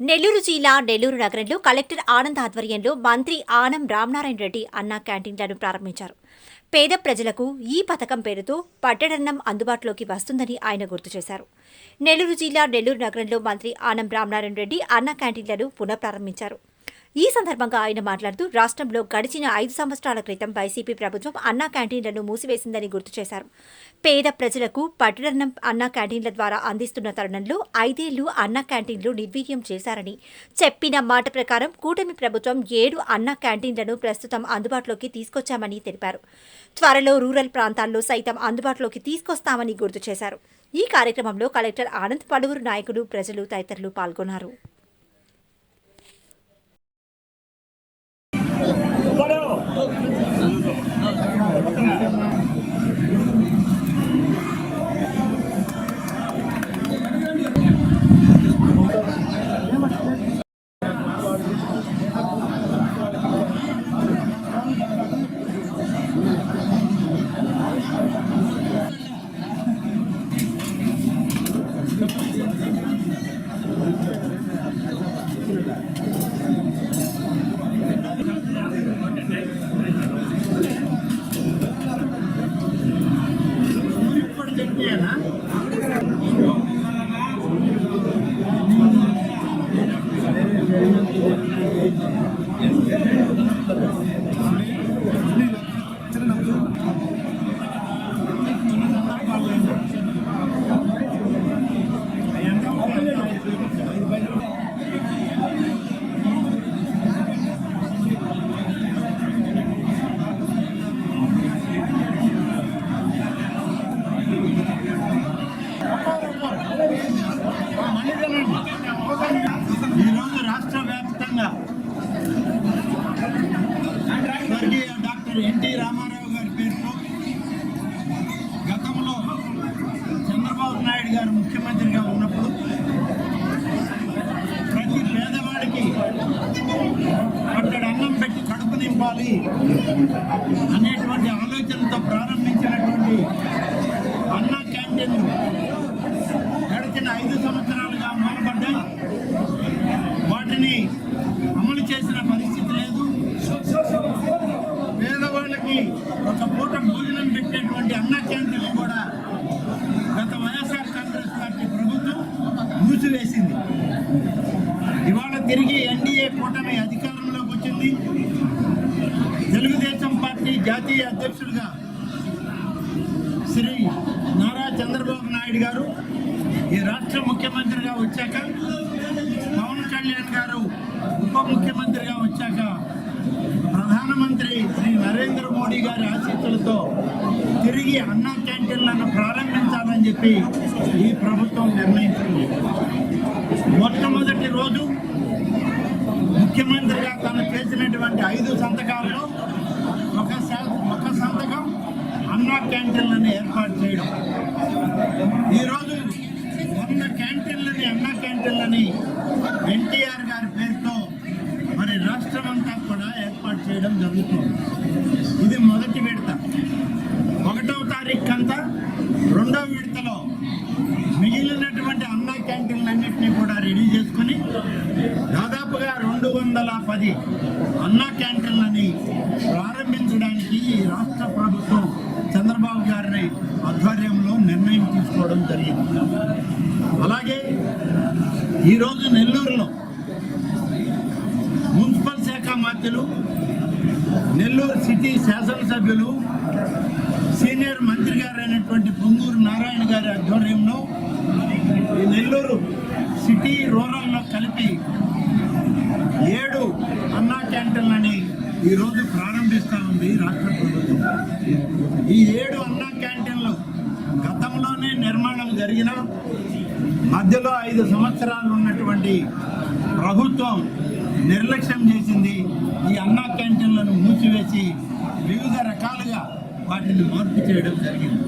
నెల్లూరు జిల్లా నెల్లూరు నగరంలో కలెక్టర్ ఆనంద్ ఆధ్వర్యంలో మంత్రి ఆనం రామనారాయణ రెడ్డి అన్న క్యాంటీన్లను ప్రారంభించారు. పేద ప్రజలకు ఈ పథకం పేరుతో పట్టడన్నం అందుబాటులోకి వస్తుందని ఆయన గుర్తు చేశారు. నెల్లూరు జిల్లా నెల్లూరు నగరంలో మంత్రి ఆనం రామనారాయణ రెడ్డి అన్న క్యాంటీన్లను పునఃప్రారంభించారు. ఈ సందర్భంగా ఆయన మాట్లాడుతూ రాష్ట్రంలో గడిచిన ఐదు సంవత్సరాల క్రితం వైసీపీ ప్రభుత్వం అన్నా క్యాంటీన్లను మూసివేసిందని గుర్తు చేశారు. పేద ప్రజలకు పట్టణం అన్నా క్యాంటీన్ల ద్వారా అందిస్తున్న తరుణంలో ఐదేళ్ళు అన్నా క్యాంటీన్లు నిర్వీర్యం చేశారని చెప్పిన మాట ప్రకారం కూటమి ప్రభుత్వం ఏడు అన్నా క్యాంటీన్లను ప్రస్తుతం అందుబాటులోకి తీసుకొచ్చామని తెలిపారు. త్వరలో రూరల్ ప్రాంతాల్లో సైతం అందుబాటులోకి తీసుకొస్తామని గుర్తు చేశారు. ఈ కార్యక్రమంలో కలెక్టర్ ఆనంద్ పలువురు నాయకులు ప్రజలు తదితరులు పాల్గొన్నారు. ఈరోజు వ్యాప్తంగా స్వర్గీయ డాక్టర్ ఎన్టీ రామారావు గారి పేరుతో గతంలో చంద్రబాబు నాయుడు గారు ముఖ్యమంత్రిగా ఉన్నప్పుడు ప్రతి పేదవాడికి అక్కడ అన్నం పెట్టి కడుపు నింపాలి అనేటువంటి ఆలోచనతో ప్రారంభించినటువంటి అన్నా క్యాంటీన్లు గడిచిన ఐదు సంవత్సరాలుగా మొదలుపడ్డాయి వాటిని అమలు చేసిన పరిస్థితి లేదు పేదవాళ్ళకి ఒక పూట భోజనం పెట్టేటువంటి అన్న క్యాంటీన్లు కూడా గత వైఎస్ఆర్ కాంగ్రెస్ పార్టీ ప్రభుత్వం మూసివేసింది ఇవాళ తిరిగి ఎన్డీఏ కూటమి అధికారంలోకి వచ్చింది. తెలుగుదేశం పార్టీ జాతీయ అధ్యక్షుడిగా శ్రీ నారా చంద్రబాబు నాయుడు గారు ఈ రాష్ట్ర ముఖ్యమంత్రిగా వచ్చాక పవన్ కళ్యాణ్ గారు ఉప ముఖ్యమంత్రిగా వచ్చాక ప్రధానమంత్రి శ్రీ నరేంద్ర మోడీ గారి ఆశీస్సులతో తిరిగి అన్నా క్యాంటీన్లను ప్రారంభించాలని చెప్పి ఈ ప్రభుత్వం నిర్ణయించింది మొట్టమొదటి రోజు ముఖ్యమంత్రిగా తను చేసినటువంటి ఐదు సంతకాల్లో ఒక ఒక సంతకం అన్నా క్యాంటీన్లను ఏర్పాటు చేయడం. ఈరోజు వంద క్యాంటీన్లని అన్నా క్యాంటీన్లని ఎన్టీఆర్ గారి పేరుతో మరి రాష్ట్రం అంతా కూడా ఏర్పాటు చేయడం జరుగుతుంది. ఇది మొదటి విడత. ఒకటవ తారీఖు అంతా రెండవ విడతలో మిగిలినటువంటి అన్నా క్యాంటీన్లన్నింటినీ కూడా రెడీ చేసుకొని దాదాపుగా రెండు వందల పది అన్నా క్యాంటీన్లని ప్రారంభించడానికి ఈ రాష్ట్ర ప్రభుత్వం చంద్రబాబు గారి ఆధ్వర్యంలో నిర్ణయం తీసుకోవడం జరిగింది. అలాగే ఈరోజు నెల్లూరులో మున్సిపల్ శాఖ మంత్రులు నెల్లూరు సిటీ శాసనసభ్యులు సీనియర్ మంత్రి గారైనటువంటి పొంగూరు నారాయణ గారి ఆధ్వర్యంలో ఈ నెల్లూరు సిటీ రూరల్లో కలిపి ఏడు అన్నా క్యాంటీన్లని ఈరోజు ప్రారంభిస్తూ ఉంది రాష్ట్ర ప్రభుత్వం. ఈ ఏడు అన్నా క్యాంటీన్లు గతంలోనే నిర్మాణం జరిగిన మధ్యలో ఐదు సంవత్సరాలు ఉన్నటువంటి ప్రభుత్వం నిర్లక్ష్యం చేసింది ఈ అన్నా క్యాంటీన్లను మూసివేసి వివిధ రకాలుగా వాటిని మార్పు చేయడం జరిగింది.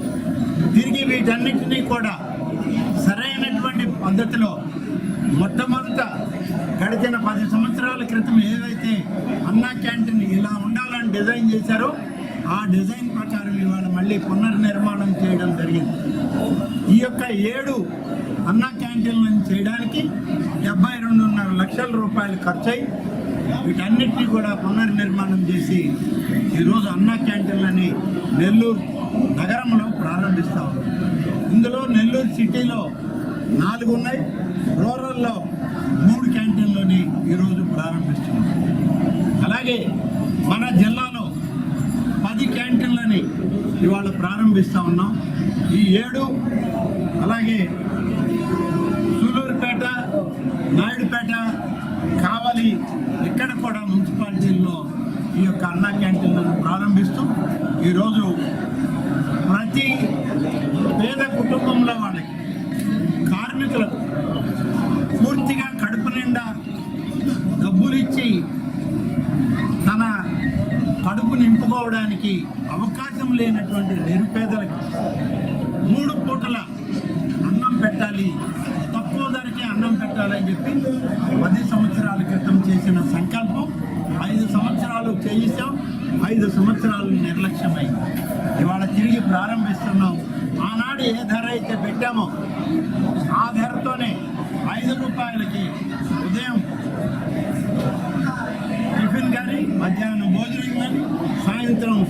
తిరిగి వీటన్నిటినీ కూడా సరైనటువంటి పద్ధతిలో మొట్టమొదట గడిచిన పది సంవత్సరాల క్రితం ఏదైతే అన్నా క్యాంటీన్ ఇలా ఉండాలని డిజైన్ చేశారో ఆ డిజైన్ ప్రకారం ఇవాళ మళ్ళీ పునర్నిర్మాణం చేయడం జరిగింది. ఈ యొక్క ఏడు అన్నా క్యాంటీన్లను చేయడానికి డెబ్బై రెండున్నర లక్షల లక్షల రూపాయలు ఖర్చయి వీటన్నిటినీ కూడా పునర్నిర్మాణం చేసి ఈరోజు అన్నా క్యాంటీన్లని నెల్లూరు నగరంలో ప్రారంభిస్తా. ఉన్నాం ఇందులో నెల్లూరు సిటీలో నాలుగు ఉన్నాయి రూరల్లో క్యాంటీన్లని ఈరోజు ప్రారంభిస్తున్నాం. అలాగే మన జిల్లాలో పది క్యాంటీన్లని ఇవాళ ప్రారంభిస్తూ ఉన్నాం. ఈ ఏడు అలాగే సూలూరుపేట నాయుడుపేట కావలి ఇక్కడ కూడా మున్సిపాలిటీల్లో ఈ యొక్క అన్నా క్యాంటీన్లను ప్రారంభిస్తూ ఈరోజు కడుపు అవకాశం లేనటువంటి నిరుపేదలకు మూడు పూటల అన్నం పెట్టాలి. తక్కువ ధరకే అన్నం పెట్టాలని చెప్పి పది సంవత్సరాల క్రితం చేసిన సంకల్పం ఐదు సంవత్సరాలు చేయిస్తాం ఐదు సంవత్సరాలు నిర్లక్ష్యమైంది. ఇవాళ తిరిగి ప్రారంభిస్తున్నాం. ఆనాడు ఏ ధర అయితే పెట్టామో ఆ ధరతోనే ఐదు రూపాయలకి ఉదయం టిఫిన్ కానీ మధ్యాహ్నం భోజనం కానీ సాయంత్రం